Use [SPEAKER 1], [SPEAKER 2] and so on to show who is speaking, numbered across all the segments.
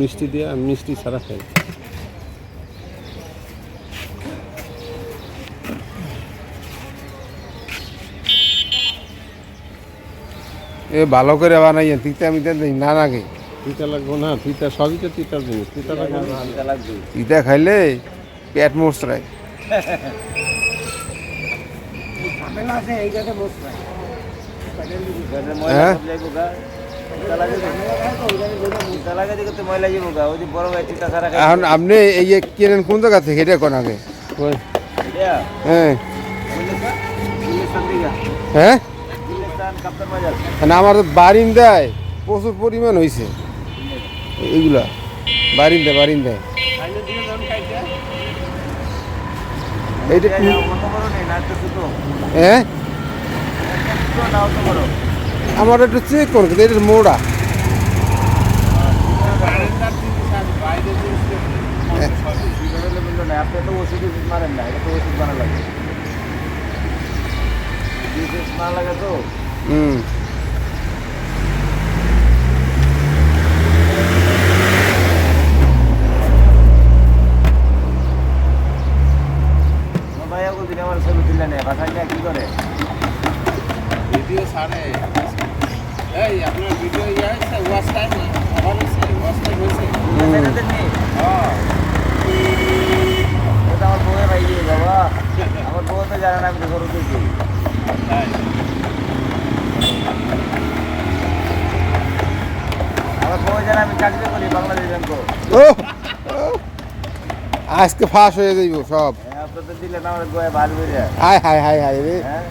[SPEAKER 1] মিষ্টি দিয়ে আমি মিষ্টি ছাড়া খাই।
[SPEAKER 2] এ ভালো করে বানাইয়া তিতা মিতা দেই না লাগে।
[SPEAKER 1] তিতা লাগবো না তিতা সবই তো তিতার জিনিস তিতা লাগবে না।
[SPEAKER 2] তিতা খাইলে পেট মোচড়ায় হ্যাঁ? এখন আপনি এই যে কেনেন কোন জায়গা থেকে? এটা কোন আগে? হ্যাঁ। হ্যাঁ? না আমার তো বারিন্দায় প্রচুর পরিমাণ হয়েছে এইগুলা। বারিন্দায় বারিন্দায় এইটা কি- হ্যাঁ? আমার একটু চেক করুন কিন্তু এটা মোড়া।
[SPEAKER 3] মারা লাগে তো
[SPEAKER 2] হুম।
[SPEAKER 1] ছাড়ে এই আপনার ভিডিও ইয়ে আছে ওয়াচ টাইম আবার টাইম হয়েছে।
[SPEAKER 3] আমার বউয়ের ভাই বাবা। আমার বউ তো জানে না আমি তো গরু দিয়েছি আমার বউ জানে আমি চাকরি করি বাংলাদেশ ব্যাংক।
[SPEAKER 2] ও ও, আজকে ফাঁস হয়ে যাইব সব।
[SPEAKER 3] আপনি তো দিলেন আমার গোয়া ভালো বেরিয়ে
[SPEAKER 2] হাই হাই হাই হাই রে।
[SPEAKER 3] হ্যাঁ?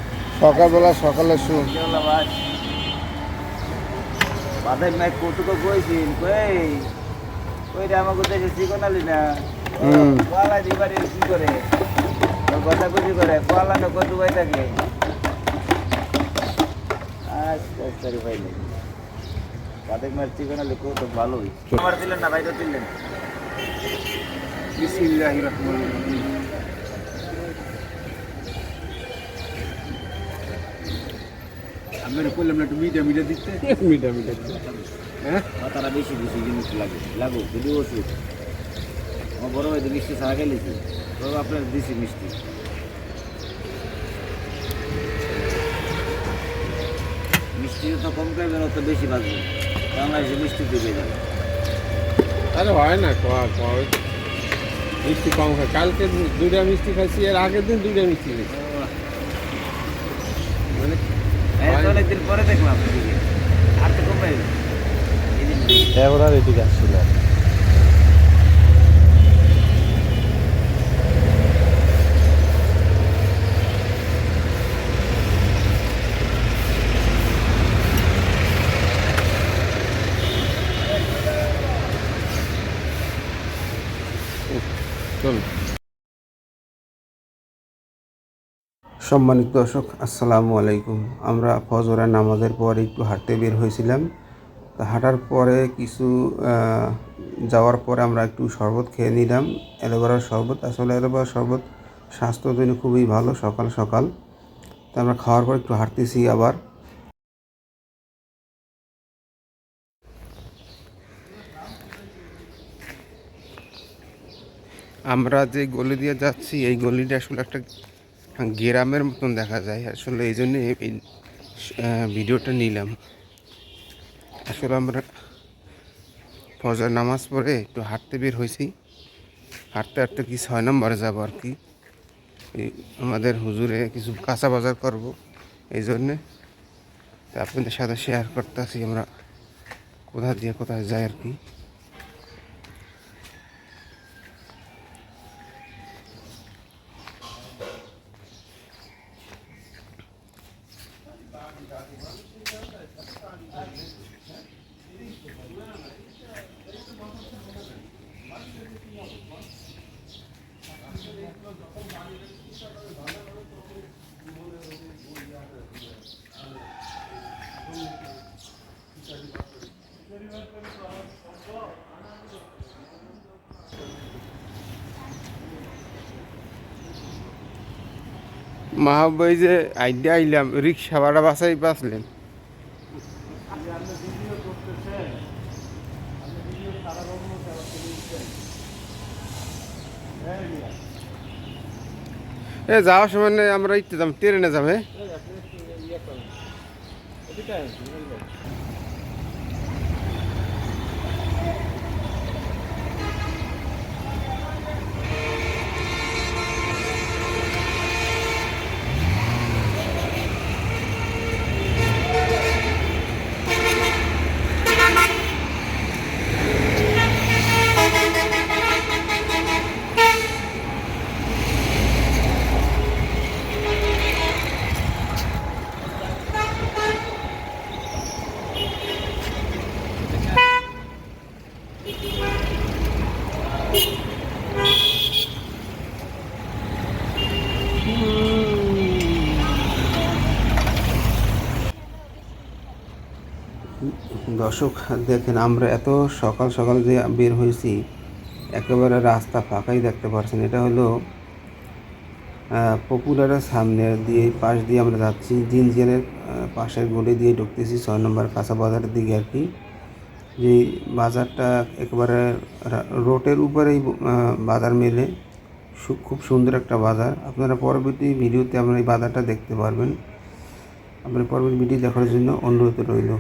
[SPEAKER 2] সকালবেলা সকালে শুন
[SPEAKER 3] বাদাই মাই কৌতুক কইছিন কই? কই রে আমাকে দেশে চিকনালি না। দিবারে কি করে? তোর কথা বুঝি করে কোয়ালা না কত ভাই থাকে আচ্ছা রে ভাই বাদাই মার চিকনালি কৌতুক ভালোই। আমার দিলেন না ভাই তো দিলেন।
[SPEAKER 2] বিসমিল্লাহির রহমানির রহিম। আমি কইলাম না একটু মিডিয়া মিডিয়া দিতে।
[SPEAKER 1] মিটা মিটা
[SPEAKER 2] হ্যাঁ?
[SPEAKER 3] তারা বেশি বেশি জিনিস লাগে। লাগো যদি ওষুধ। আমার বড় ভাই তো মিষ্টি ছাড়া গেলেছি তো আপনার দিছি মিষ্টি। মিষ্টি তো কম খাবেন অত বেশি বাঁচবে বাংলাদেশে মিষ্টি দিবে যাবে
[SPEAKER 1] আরে হয় না কোয়া কোয়া। মিষ্টি কম খাই কালকে দুইটা মিষ্টি খাইছি এর আগের দিন দুইটা মিষ্টি খাইছি।
[SPEAKER 3] অনেকদিন পরে দেখলাম। আর তো কম পাইবে এই
[SPEAKER 1] এদিকে আসছিল চল।
[SPEAKER 2] সম্মানিত দর্শক, আসসালামু আলাইকুম। আমরা ফজরের নামাজের পর একটু হাঁটতে বের হয়েছিলাম। তা হাঁটার পরে কিছু যাওয়ার পরে আমরা একটু শরবত খেয়ে নিলাম। অ্যালোভেরার শরবত, আসলে অ্যালোভেরার শরবত স্বাস্থ্যের জন্য খুবই ভালো, সকাল সকাল। তা আমরা খাওয়ার পর একটু হাঁটতেছি আবার। আমরা যে গলি দিয়ে যাচ্ছি, এই গলিটা আসলে একটা গ্রামের মতন দেখা যায়। আসলে এই জন্যে এই ভিডিওটা নিলাম। আসলে আমরা ফজর নামাজ পড়ে একটু হাঁটতে বের হয়েছি। হাঁটতে হাঁটতে কি ছয় নম্বরে যাব আর কি। আমাদের হুজুরে কিছু কাঁচা বাজার করব। এই জন্যে আপনাদের সাথে শেয়ার করতেছি আমরা। কোথা দিয়ে কোথায় যাই আর কি। মাহবাই যে আইডিয়া আইলাম, রিক্সা ভাড়া বাসাই বাঁচলেন। এ, যাওয়ার সময় আমরা ইতে যাম, ট্রেনে যাবে দর্শক, দেখেন আমরা এত সকাল সকাল যে বের হয়েছি, একেবারে রাস্তা ফাঁকাই দেখতে পাচ্ছেন এটা হলো পপুলারের সামনে দিয়ে, পাশ দিয়ে আমরা যাচ্ছি। জিনজিয়ানের পাশের গলি দিয়ে ঢুকতেছি, ছয় নম্বর কাঁচা বাজারের দিকে আর কি। যে বাজারটা একেবারে রোডের উপরেই বাজার মেলে। খুব সুন্দর একটা বাজার। আপনারা পরবর্তী ভিডিওতে আপনারা এই বাজারটা দেখতে পারবেন। আপনার পরবর্তী ভিডিও দেখার জন্য অনুরোধ রইল।